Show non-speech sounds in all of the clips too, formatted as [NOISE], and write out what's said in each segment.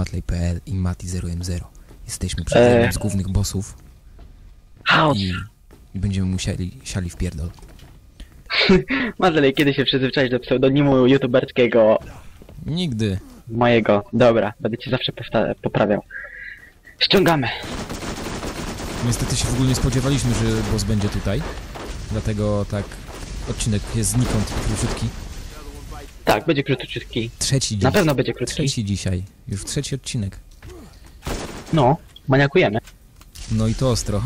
Matley.pl i Mati0M0. Jesteśmy przed Eee. jednym z głównych bossów i, i będziemy musieli siali w pierdol. [LAUGHS] Madlej, kiedy się przyzwyczaisz do pseudonimu youtuberskiego Nigdy. mojego? Dobra, będę ci zawsze poprawiał. Ściągamy. Niestety się w ogóle nie spodziewaliśmy, że boss będzie tutaj. Dlatego tak odcinek jest znikąd króciutki. Tak, będzie króciutki. Trzeci dziś. Na pewno będzie krótki. Trzeci dzisiaj. Już trzeci odcinek. No, maniakujemy. No i to ostro.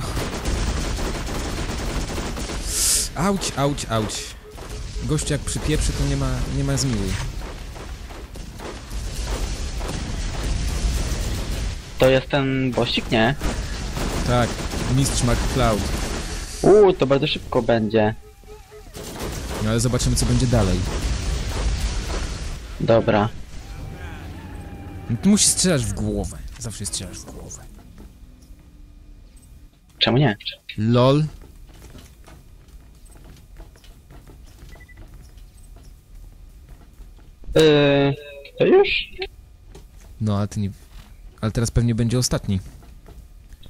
Auć, auć, auć. Gościu jak przypieprzy, to nie ma, nie ma zmiłuj. To jest ten bossik, nie? Tak, mistrz McCloud. Uuu, to bardzo szybko będzie. No ale zobaczymy co będzie dalej. Dobra. Ty musisz strzelać w głowę. Zawsze strzelasz w głowę. Czemu nie? LOL. Yy, to już? No ale ty nie... Ale teraz pewnie będzie ostatni.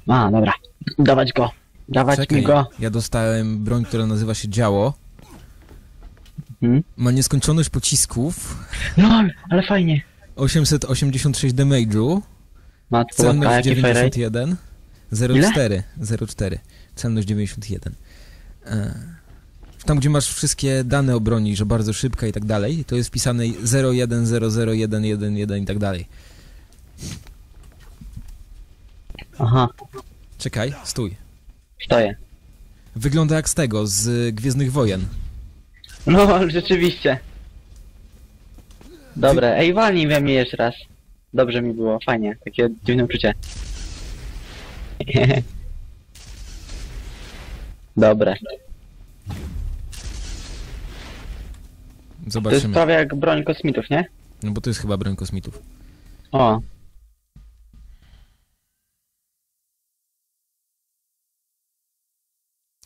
A, dobra. Dawać go. Dawać Czekaj, mi go. ja dostałem broń, która nazywa się działo. Hmm? Ma nieskończoność pocisków. No, ale fajnie. 886 damage'u. Matko, Celność jaki fire rate? 91. 04. 04. Celność 91. E, Tam, gdzie masz wszystkie dane o broni, że bardzo szybka i tak dalej, to jest wpisane 01001111 i tak dalej. Aha, Czekaj, stój. stoję. Wygląda jak z tego, z Gwiezdnych Wojen. No, [LAUGHS] rzeczywiście. Dobre, ej, walnij we mnie jeszcze raz. Dobrze mi było, fajnie, takie dziwne uczucie. [LAUGHS] Dobre. To jest Zobaczymy. prawie jak broń kosmitów, nie? No bo to jest chyba broń kosmitów. O,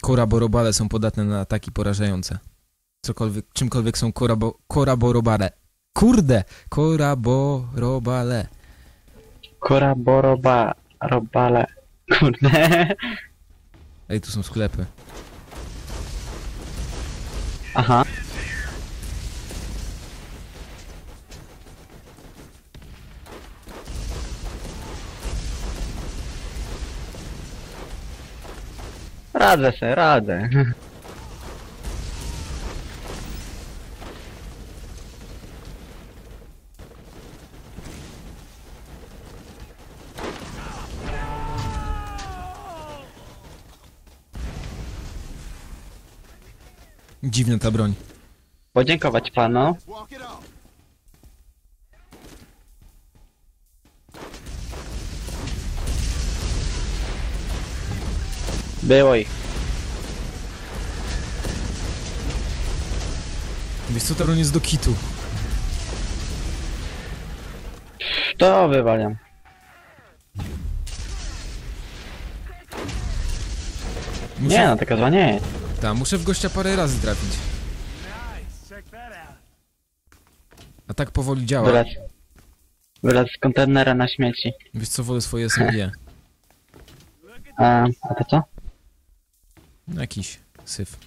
Koraborobale są podatne na ataki porażające. Cokolwiek, czymkolwiek są korabo, koraborobale. Kurde! Koraborobale. koraboroba, robale. Kurde. Ej, tu są sklepy. Aha. Radzę se, radzę. Dziwna ta broń. Podziękować panu. Było ich. Wiesz co, ta broń jest do kitu. To wywaliam. Muszę, Nie no, taka zła nie jest. Ta, muszę w gościa parę razy trafić. A tak powoli działa. Wylaz. Wylaz z kontenera na śmieci. Wiesz co, wolę swoje SMG. [LAUGHS] A, a to co? No, Jakiś syf.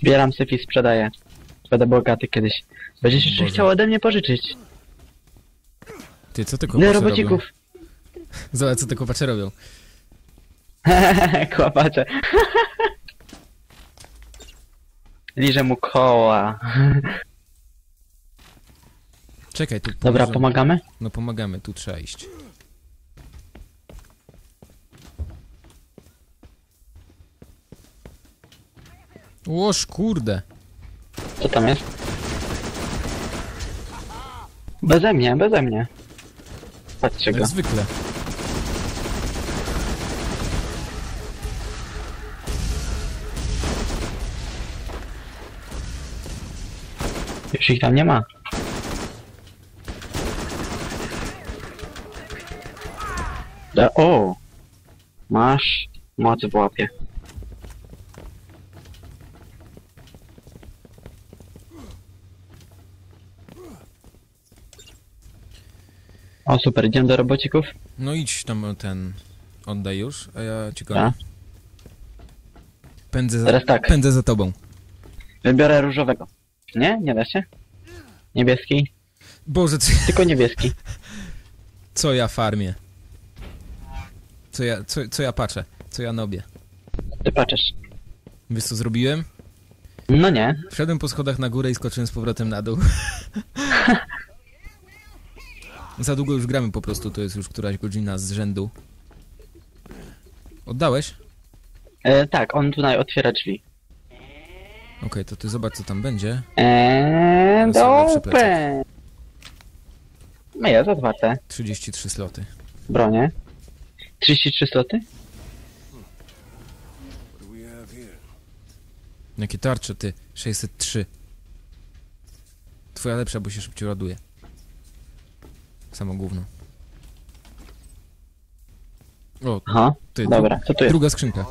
Zbieram syf i sprzedaję. Będę bogaty kiedyś. Będziesz jeszcze Boże. chciał ode mnie pożyczyć. Ty, co te Ile kopacze robocików? robią? [LAUGHS] Zobacz, co te kopacze robią. [LAUGHS] Kłapacze. Liżę mu koła. Czekaj, tu Dobra, pomożemy. pomagamy? No pomagamy, tu trzeba iść. Łoż, kurde. Co tam jest? Beze mnie, beze mnie. Patrzcie go. Jak zwykle. Już ich tam nie ma. Da o! Masz moc w łapie. O super, idziemy do robocików? No idź tam ten... Oddaj już, a ja ci gonię. Pędzę za, Teraz tak. pędzę za tobą. Wybiorę różowego. Nie? Nie da się? Niebieski? Boże, co, Tylko niebieski. [LAUGHS] co ja farmię? Co ja, co, co ja patrzę? Co ja nobię? Ty patrzysz. Wiesz co zrobiłem? No nie. Wszedłem po schodach na górę i skoczyłem z powrotem na dół. [LAUGHS] Za długo już gramy po prostu, to jest już któraś godzina z rzędu. Oddałeś? E, tak, on tutaj otwiera drzwi. Okej, to ty zobacz co tam będzie. Eee, lepsze open. No jest otwarte. 33 sloty. Bronie. 33 sloty? Jakie tarcze ty? 603. Twoja lepsza, bo się szybciej ładuje. Samo gówno. O, Aha, ty. dobra, co tu jest? Druga skrzynka.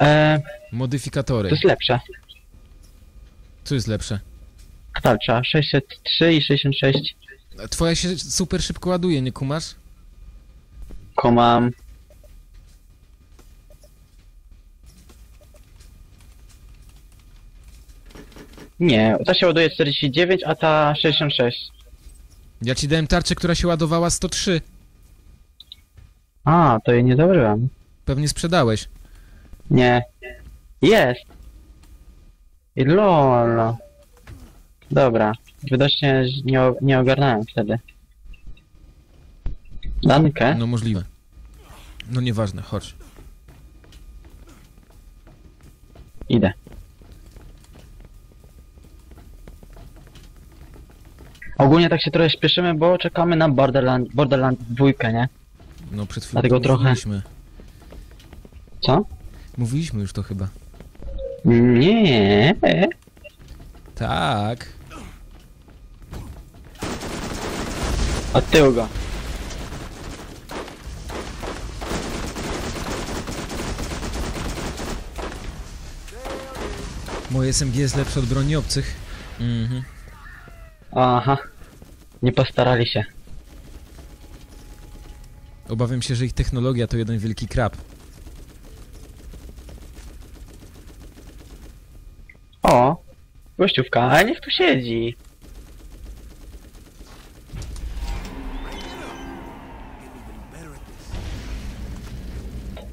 Eee, Modyfikatory. to jest lepsze. Co jest lepsze? Tarcza 603 i 66. Twoja się super szybko ładuje, nie kumasz? Komam. Nie, ta się ładuje 49, a ta 66. Ja ci dałem tarczę, która się ładowała 103. A, to jej nie założyłem. Pewnie sprzedałeś. Nie. Jest. I lol. Dobra. Widocznie nie, o- nie ogarnąłem wtedy. Dankę? No możliwe. No nieważne, chodź. Idę. Ogólnie tak się trochę śpieszymy, bo czekamy na Borderland, Borderland 2, nie? No przed chwilą Dlatego trochę- mówiliśmy. Co? Mówiliśmy już to chyba. Nie. Tak. Od tyłu go. Moje SMG jest lepsze od broni obcych. Mhm. Aha. Nie postarali się. Obawiam się, że ich technologia to jeden wielki krab. O! Gościówka, ale niech tu siedzi.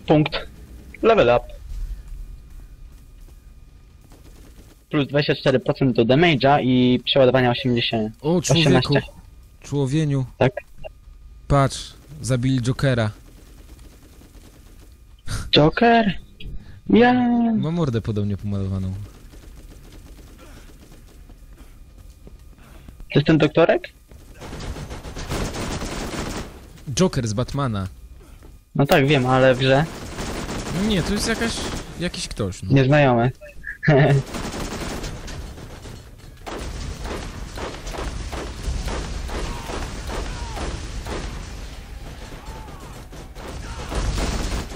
Punkt. Level up. Plus 24% do damage'a i przeładowania 80. O, człowieku. 18. Człowieniu. Tak? Patrz, zabili Jokera. Joker? Ja. Ma mordę podobnie pomalowaną. To jest ten doktorek? Joker z Batmana. No tak, wiem, ale w grze No nie, to jest jakaś... jakiś ktoś. No. nieznajomy. [LAUGHS]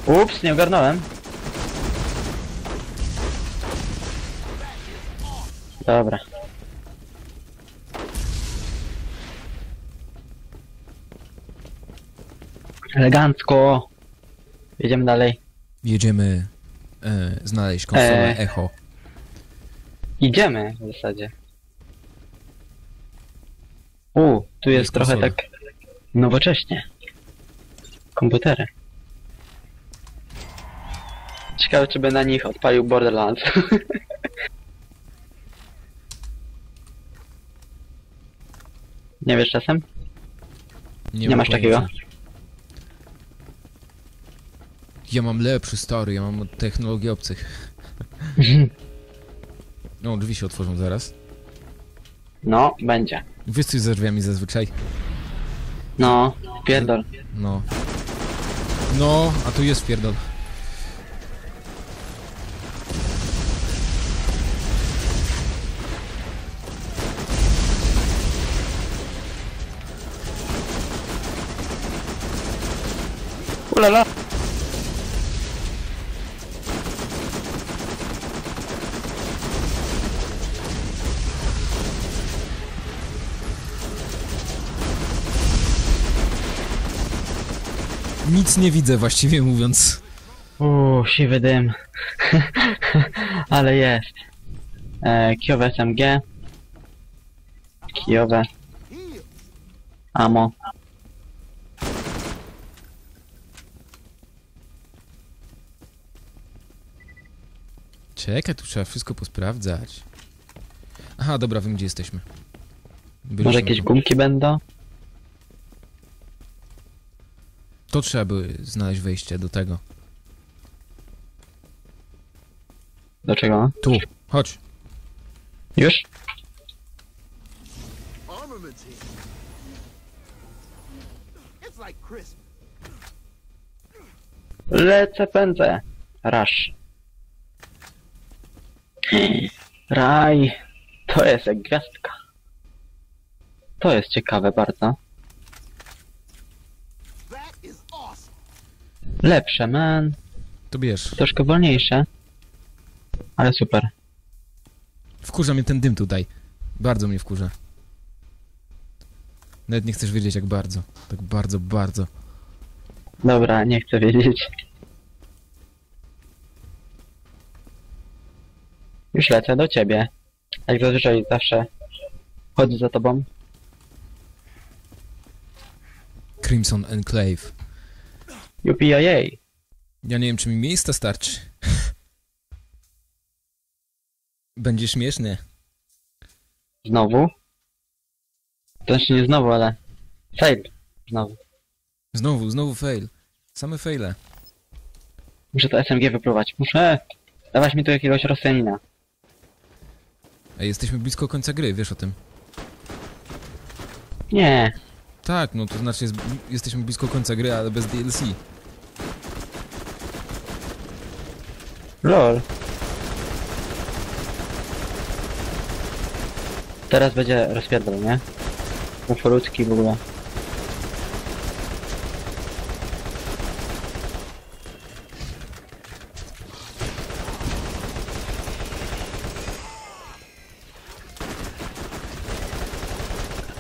Ups, nie ogarnąłem. Dobra. Elegancko. Jedziemy dalej. Jedziemy e, znaleźć konsolę E. Echo. Idziemy w zasadzie. U, tu jest, Jest trochę konsola. tak nowocześnie. Komputery. Ciekawe, czy by na nich odpalił Borderlands. [LAUGHS] Nie wiesz czasem? Nie mam masz pojęcia. takiego? Ja mam lepszy, stary, ja mam technologię obcych. No, drzwi się otworzą zaraz. No, będzie. Wiesz coś za drzwiami zazwyczaj? No, pierdol. No. No, a tu jest pierdol. Ulala. Nic nie widzę właściwie mówiąc. Uuu, siwy dym. [LAUGHS] Ale jest. E, kijowe SMG. Kijowe. Amo. Czekaj, tu trzeba wszystko posprawdzać. Aha, dobra, wiem gdzie jesteśmy. Byliśmy Może jakieś tu. gumki będą? To trzeba by znaleźć wejście do tego. Do czego? Tu, chodź. Już? Lecę, pędzę. Rush. Raj. To jest jak gwiazdka. To jest ciekawe bardzo. Lepsze, man. To bierz. Troszkę wolniejsze. Ale super. Wkurza mnie ten dym tutaj. Bardzo mnie wkurza. Nawet nie chcesz wiedzieć jak bardzo. Tak bardzo, bardzo. Dobra, nie chcę wiedzieć. Już lecę do ciebie. Jak zazwyczaj zawsze chodzę za tobą. Crimson Enclave. UPIA. Ja nie wiem, czy mi miejsca starczy. [LAUGHS] Będzie śmiesznie. Znowu. To znaczy nie znowu, ale... Fail. Znowu. Znowu, znowu fail. Same faile. Muszę to SMG wypróbować. Muszę dawać mi tu jakiegoś Rosjanina. Ej, jesteśmy blisko końca gry, wiesz o tym. Nie. Tak, no to znaczy jest, jesteśmy blisko końca gry, ale bez DLC. Lol. Teraz będzie rozpierdol, nie? Ufolutki w ogóle.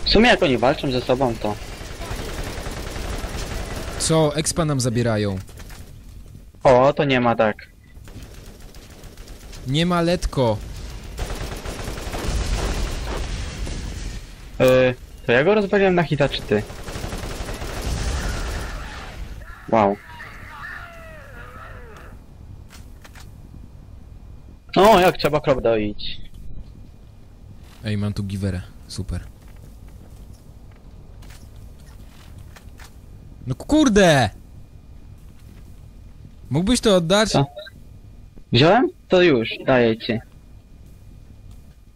W sumie jak oni walczą ze sobą, to... Co? Expa nam zabierają. O, to nie ma tak. Nie ma letko. Yy, to ja go rozwaliłem na hita, czy ty? Wow. O, jak trzeba krop doić. Ej, mam tu giwerę. Super. No kurde! Mógłbyś to oddać? Co? Wziąłem? To już, daję ci.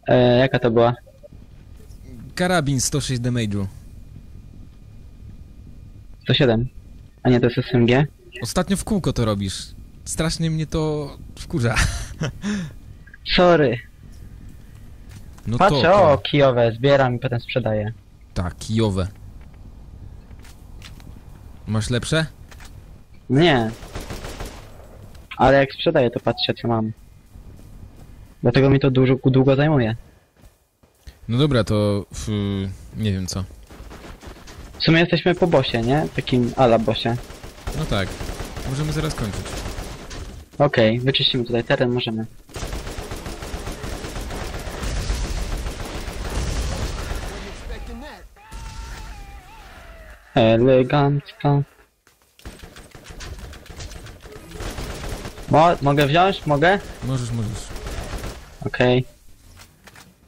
E, jaka to była? Karabin 106 damage'u. 107. A nie, to jest SMG? Ostatnio w kółko to robisz. Strasznie mnie to wkurza. [LAUGHS] Sorry. No to, Patrzę, to. o, kijowe, zbieram i potem sprzedaję. Tak, kijowe. Masz lepsze? Nie. Ale jak sprzedaję, to patrzę, co mam. Dlatego mi to dużo, długo zajmuje. No dobra, to... F, nie wiem co. W sumie jesteśmy po bosie, nie? Takim ala bosie. No tak. Możemy zaraz kończyć. Okej, wyczyścimy tutaj teren, możemy. Wasn't Mo mogę wziąć? Mogę? Możesz, możesz. Okej.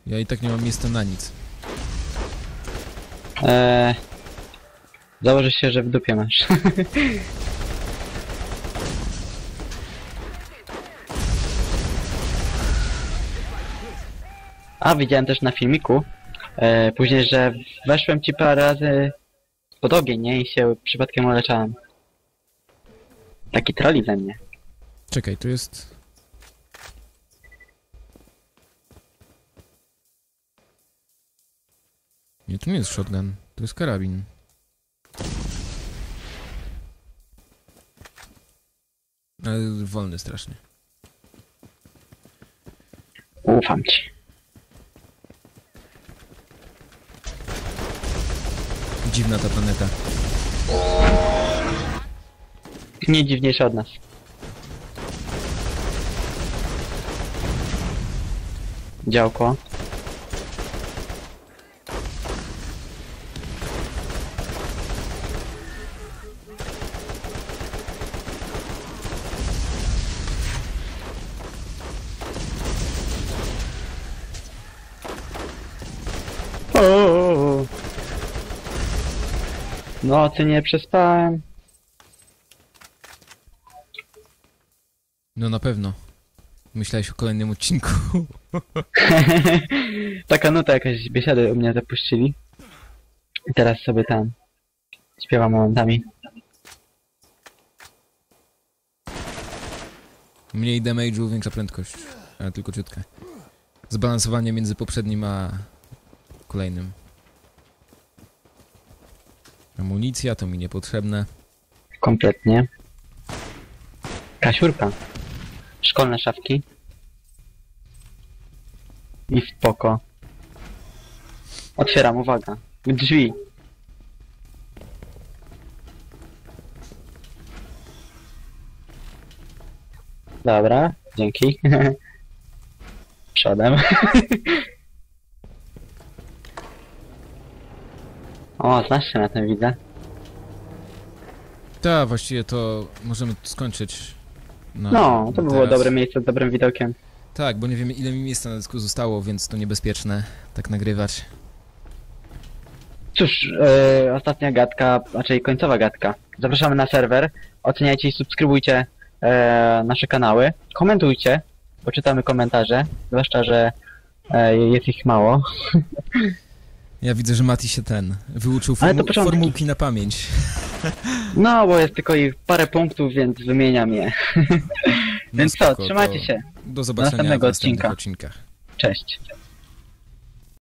Ja i tak nie mam miejsca na nic. Eee, Założę się, że w dupie masz. [LAUGHS] A, widziałem też na filmiku, e, później, że weszłem ci parę razy pod ogień, nie? I się przypadkiem uleczałem. Taki troli ze mnie. Czekaj, tu jest... Nie, to nie jest shotgun. To jest karabin. Ale wolny strasznie. Ufam ci. Dziwna ta planeta. nie dziwniejszy od nas. Działko. O! Nocy nie przespałem. No na pewno. Myślałeś o kolejnym odcinku. [LAUGHS] Taka nuta jakaś biesiady u mnie zapuścili. I teraz sobie tam śpiewam momentami. Mniej damage'u, większa prędkość. Ale tylko ciutka. Zbalansowanie między poprzednim a kolejnym. Amunicja to mi niepotrzebne. Kompletnie. Kasiurka. Szkolne szafki. I spoko. Otwieram, uwaga. Drzwi. Dobra, dzięki. [LAUGHS] Przodem. [LAUGHS] o, znasz się na tym widzę. Tak, właściwie to możemy skończyć. No, na to by było teraz. dobre miejsce z dobrym widokiem. Tak, bo nie wiemy ile mi miejsca na dysku zostało, więc to niebezpieczne tak nagrywać. Cóż, e, ostatnia gadka, raczej końcowa gadka. Zapraszamy na serwer, oceniajcie i subskrybujcie e, nasze kanały, komentujcie, bo czytamy komentarze, zwłaszcza, że e, jest ich mało. [LAUGHS] Ja widzę, że Mati się ten wyuczył formu formułki na pamięć. [LAUGHS] No, bo jest tylko ich parę punktów, więc wymieniam je. No [LAUGHS] Więc co, spoko, trzymajcie to się. Do zobaczenia następnego w następnych odcinka. odcinkach. Cześć.